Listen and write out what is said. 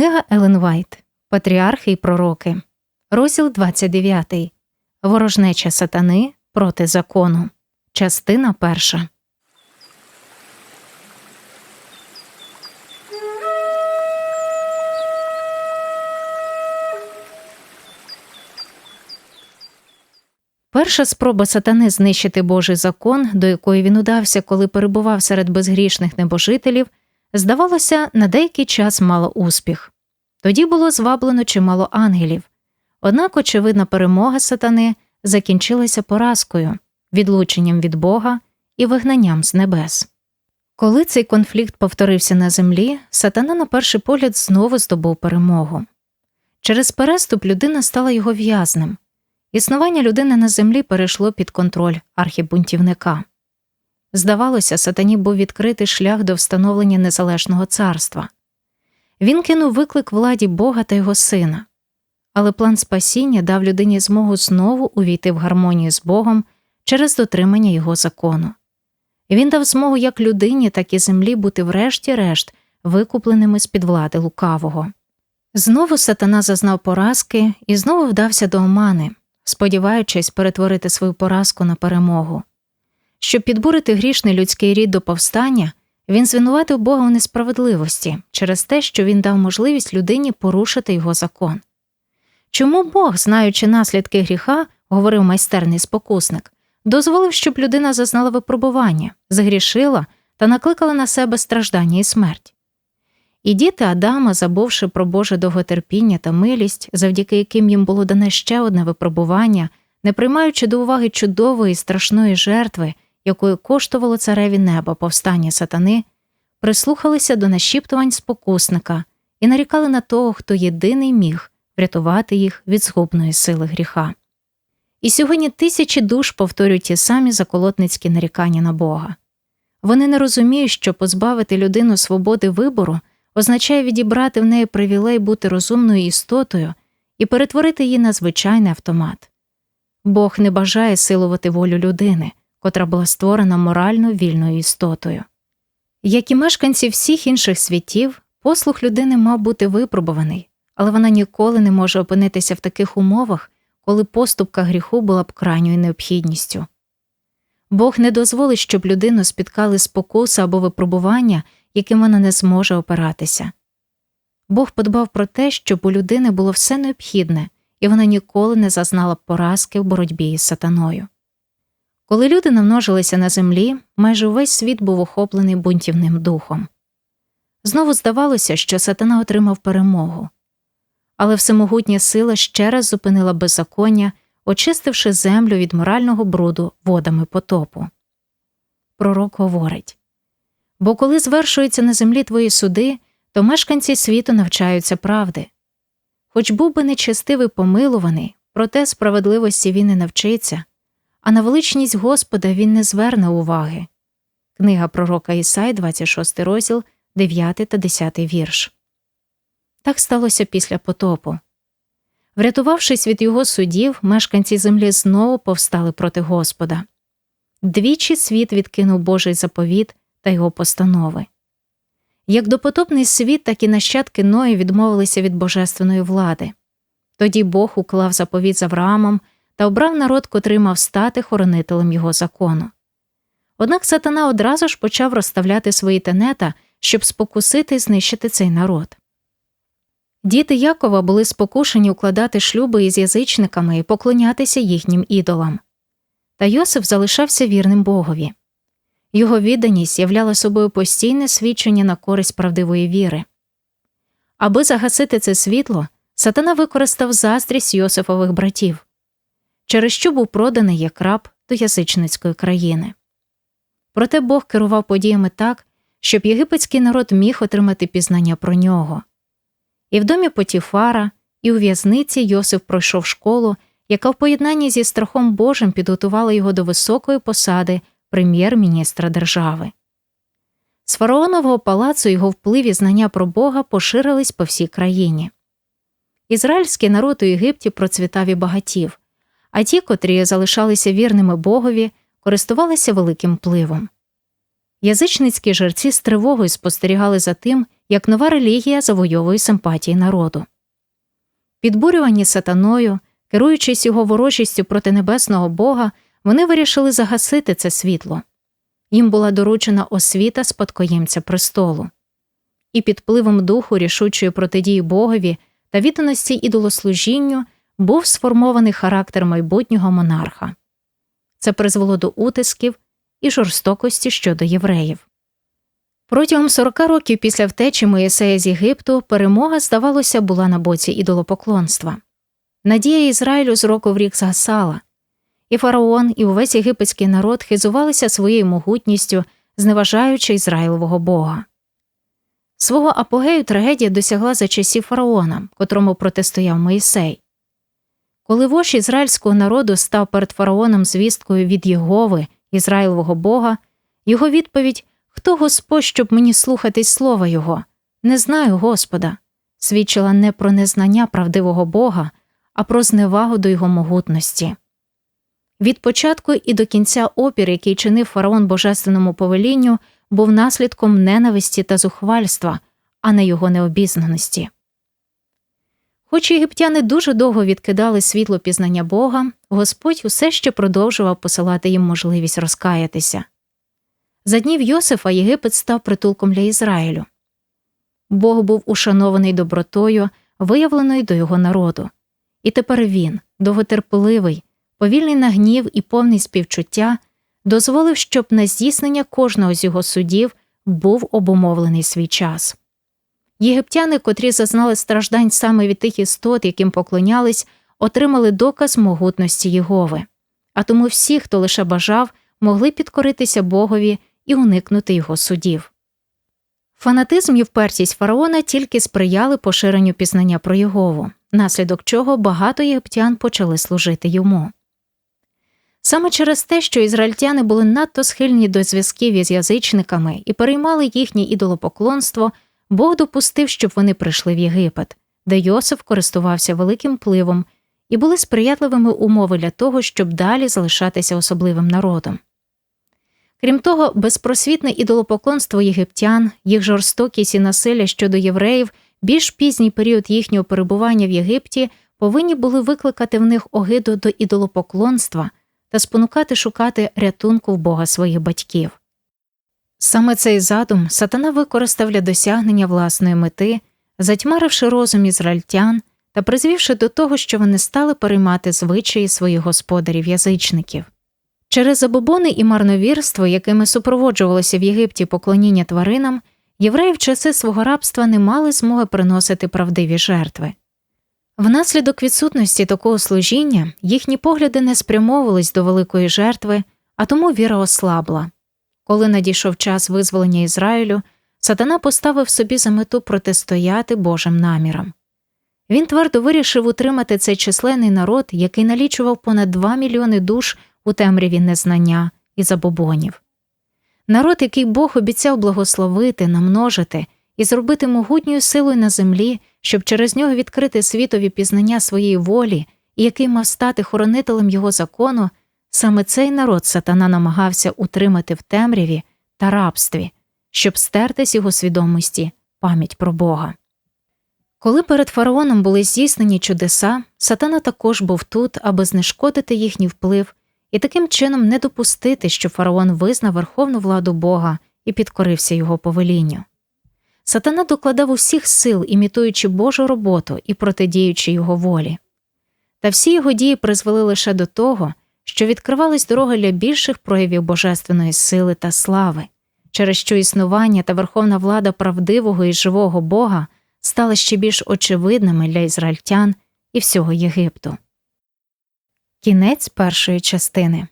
Книга Елен Вайт Патріархи і Пророки, розділ 29. Ворожнеча сатани проти закону. Частина перша. Перша спроба сатани знищити Божий закон, до якої він удався, коли перебував серед безгрішних небожителів, здавалося, на деякий час мало успіх. Тоді було зваблено чимало ангелів. Однак, очевидна перемога сатани закінчилася поразкою, відлученням від Бога і вигнанням з небес. Коли цей конфлікт повторився на землі, сатана на перший погляд знову здобув перемогу. Через переступ людина стала його в'язнем. Існування людини на землі перейшло під контроль архібунтівника. Здавалося, сатані був відкритий шлях до встановлення незалежного царства. Він кинув виклик владі Бога та його сина, але план спасіння дав людині змогу знову увійти в гармонію з Богом через дотримання його закону. Він дав змогу як людині, так і землі бути врешті-решт викупленими з під влади лукавого. Знову сатана зазнав поразки і знову вдався до омани, сподіваючись перетворити свою поразку на перемогу. Щоб підбурити грішний людський рід до повстання, він звинуватив Бога у несправедливості через те, що він дав можливість людині порушити його закон. Чому Бог, знаючи наслідки гріха, говорив майстерний спокусник, дозволив, щоб людина зазнала випробування, загрішила та накликала на себе страждання і смерть? І діти Адама, забувши про Боже довготерпіння та милість, завдяки яким їм було дане ще одне випробування, не приймаючи до уваги чудової і страшної жертви, якою коштувало цареві неба повстання сатани, прислухалися до нашіптувань спокусника і нарікали на того, хто єдиний міг врятувати їх від згубної сили гріха. І сьогодні тисячі душ повторюють ті самі заколотницькі нарікання на Бога. Вони не розуміють, що позбавити людину свободи вибору означає відібрати в неї привілей бути розумною істотою і перетворити її на звичайний автомат. Бог не бажає силувати волю людини, котра була створена морально вільною істотою. Як і мешканці всіх інших світів, послух людини мав бути випробуваний, але вона ніколи не може опинитися в таких умовах, коли поступка гріху була б крайньою необхідністю. Бог не дозволить, щоб людину спіткали спокуси або випробування, яким вона не зможе опиратися. Бог подбав про те, щоб у людини було все необхідне, і вона ніколи не зазнала поразки в боротьбі із сатаною. Коли люди намножилися на землі, майже увесь світ був охоплений бунтівним духом. Знову здавалося, що сатана отримав перемогу, але всемогутня сила ще раз зупинила беззаконня, очистивши землю від морального бруду водами потопу. Пророк говорить бо коли звершуються на землі твої суди, то мешканці світу навчаються правди. Хоч був би нечестивий помилуваний, проте справедливості він не навчиться а на величність Господа він не зверне уваги. Книга пророка Ісай, 26 розділ, 9 та 10 вірш. Так сталося після потопу. Врятувавшись від його судів, мешканці землі знову повстали проти Господа. Двічі світ відкинув Божий заповіт та його постанови. Як допотопний світ, так і нащадки Ної відмовилися від божественної влади. Тоді Бог уклав заповіт з Авраамом та обрав народ, котрий мав стати хоронителем його закону. Однак сатана одразу ж почав розставляти свої тенета, щоб спокусити і знищити цей народ. Діти Якова були спокушені укладати шлюби із язичниками і поклонятися їхнім ідолам. Та Йосиф залишався вірним Богові. Його відданість являла собою постійне свідчення на користь правдивої віри. Аби загасити це світло, сатана використав заздрість Йосифових братів через що був проданий як раб до язичницької країни. Проте Бог керував подіями так, щоб єгипетський народ міг отримати пізнання про нього. І в домі Потіфара, і у в'язниці Йосиф пройшов школу, яка в поєднанні зі страхом Божим підготувала його до високої посади прем'єр-міністра держави. З фараонового палацу його вплив і знання про Бога поширились по всій країні. Ізраїльський народ у Єгипті процвітав і багатів, а ті, котрі залишалися вірними Богові, користувалися великим пливом. язичницькі жерці з тривогою спостерігали за тим, як нова релігія завойовує симпатії народу. Підбурювані сатаною, керуючись його ворожістю проти небесного Бога, вони вирішили загасити це світло. Їм була доручена освіта спадкоємця престолу. І під впливом духу рішучої протидії Богові та відданості ідолослужінню був сформований характер майбутнього монарха. Це призвело до утисків і жорстокості щодо євреїв. Протягом 40 років після втечі Моїсея з Єгипту перемога, здавалося, була на боці ідолопоклонства. Надія Ізраїлю з року в рік згасала, і фараон, і увесь єгипетський народ хизувалися своєю могутністю, зневажаючи Ізраїлового Бога. Свого апогею трагедія досягла за часів фараона, котрому протистояв Моїсей. Коли вождь ізраїльського народу став перед фараоном звісткою від Єгови, Ізраїлового Бога, його відповідь Хто Господь, щоб мені слухатись слова Його? Не знаю Господа, свідчила не про незнання правдивого Бога, а про зневагу до його могутності. Від початку і до кінця опір, який чинив фараон божественному повелінню, був наслідком ненависті та зухвальства, а не його необізнаності. Хоч єгиптяни дуже довго відкидали світло пізнання Бога, Господь усе ще продовжував посилати їм можливість розкаятися. За днів Йосифа Єгипет став притулком для Ізраїлю. Бог був ушанований добротою, виявленою до його народу, і тепер він, довготерпеливий, повільний на гнів і повний співчуття, дозволив, щоб на здійснення кожного з його судів був обумовлений свій час. Єгиптяни, котрі зазнали страждань саме від тих істот, яким поклонялись, отримали доказ могутності Єгови, а тому всі, хто лише бажав, могли підкоритися Богові і уникнути його судів. Фанатизм і впертість фараона тільки сприяли поширенню пізнання про Єгову, наслідок чого багато єгиптян почали служити йому. Саме через те, що ізраїльтяни були надто схильні до зв'язків із язичниками і переймали їхнє ідолопоклонство, Бог допустив, щоб вони прийшли в Єгипет, де Йосиф користувався великим пливом і були сприятливими умови для того, щоб далі залишатися особливим народом. Крім того, безпросвітне ідолопоклонство єгиптян, їх жорстокість і насилля щодо євреїв, більш пізній період їхнього перебування в Єгипті повинні були викликати в них огиду до ідолопоклонства та спонукати шукати рятунку в Бога своїх батьків. Саме цей задум сатана використав для досягнення власної мети, затьмаривши розум ізраїльтян та призвівши до того, що вони стали переймати звичаї своїх господарів язичників. Через забобони і марновірство, якими супроводжувалося в Єгипті поклоніння тваринам, євреї в часи свого рабства не мали змоги приносити правдиві жертви. Внаслідок відсутності такого служіння їхні погляди не спрямовувались до великої жертви, а тому віра ослабла. Коли надійшов час визволення Ізраїлю, сатана поставив собі за мету протистояти Божим намірам. Він твердо вирішив утримати цей численний народ, який налічував понад 2 мільйони душ у темряві незнання і забобонів. Народ, який Бог обіцяв благословити, намножити і зробити могутньою силою на землі, щоб через нього відкрити світові пізнання своєї волі і який мав стати хоронителем його закону, саме цей народ сатана намагався утримати в темряві та рабстві, щоб стерти з його свідомості пам'ять про Бога. Коли перед фараоном були здійснені чудеса, сатана також був тут, аби знешкодити їхній вплив і таким чином не допустити, щоб фараон визнав верховну владу Бога і підкорився його повелінню. Сатана докладав усіх сил, імітуючи Божу роботу і протидіючи його волі. Та всі його дії призвели лише до того, що відкривались дороги для більших проявів божественної сили та слави, через що існування та верховна влада правдивого і живого Бога стали ще більш очевидними для ізраїльтян і всього Єгипту. Кінець першої частини